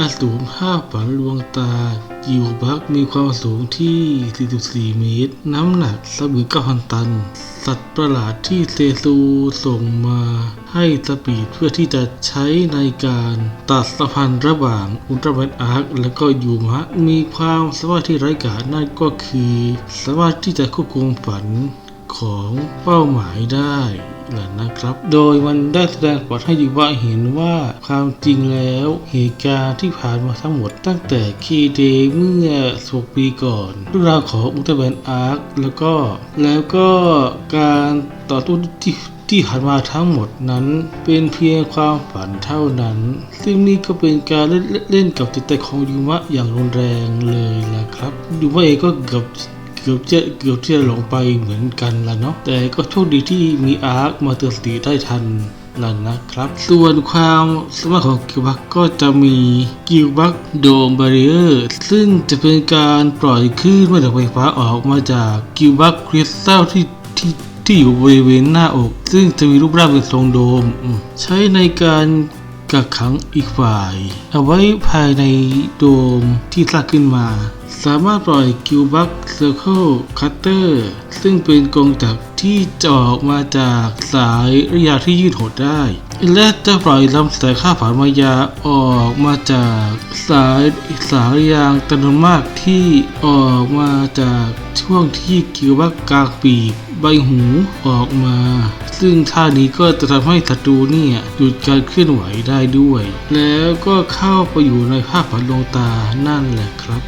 อสูรภาฝันลวงตากิวบักมีความสูงที่ 44 เมตร น้ำหนัก39,000 ตัน สัตว์ประหลาดที่เซซูส่งมาให้สปีดเพื่อที่จะใช้ในการตัดสัมพันระหว่างอุลตร้าแมนอาร์คและก็ยูมะ มีความสามารถที่ไร้กาจนั่นก็คือ สามารถที่จะควบคุมฝันของเป้าหมายได้ แหละนะครับ โดยมันได้แสดงผลให้ยูวะเห็นว่าความจริงแล้วเหตุการณ์ที่ผ่านมาทั้งหมดตั้งแต่คีเดเมื่อ16ปีก่อนเรื่องราวของอุลตร้าแมนอาร์คแล้วก็แล้วก็การต่อสู้ที่ที่ผ่านมาทั้งหมดนั้นเป็นเพียงความฝันเท่านั้น ซึ่งนี่ก็เป็นการเล่นเล่นกับจิตใจของยูมะอย่างรุนแรงเลยนะครับยูมะเองก็เกือบ เกือบจะเกือบที่จะหลงไปเหมือนกันละเนาะแต่ก็โชคดีที่มีอาร์คมาเตือนสติได้ทันล่ะนะครับ ส่วนความสามารถของกิวบักก็จะมีกิวบักโดมบาริเออร์ซึ่งจะเป็นการปล่อยคลื่นแม่เหล็กไฟฟ้าออกมาจากกิวบักคริสตัลที่ที่ที่อยู่บริเวณหน้าอก ซึ่งจะมีรูปร่างเป็นทรงโดมอืมใช้ในการ กักขังอีกฝ่าย เอาไว้ภายในโดมที่สร้างขึ้นมา สามารถปล่อยกิวบักเซอร์เคิลคัตเตอร์ซึ่งเป็นกรงจักรที่จะออกมาจากสายระยะที่ยืดหดได้ และจะปล่อยลำแสงข้าผ่านมายาออกมาจากสายสายยางจำนวนมากที่ออกมาจากช่วงที่กิวบักกางปีก ใบหูออกมา ซึ่งท่านี้ก็จะทำให้ศัตรูเนี่ยหยุดการเคลื่อนไหวได้ด้วย แล้วก็เข้าไปอยู่ในภาพผันดวงตานั่นแหละครับ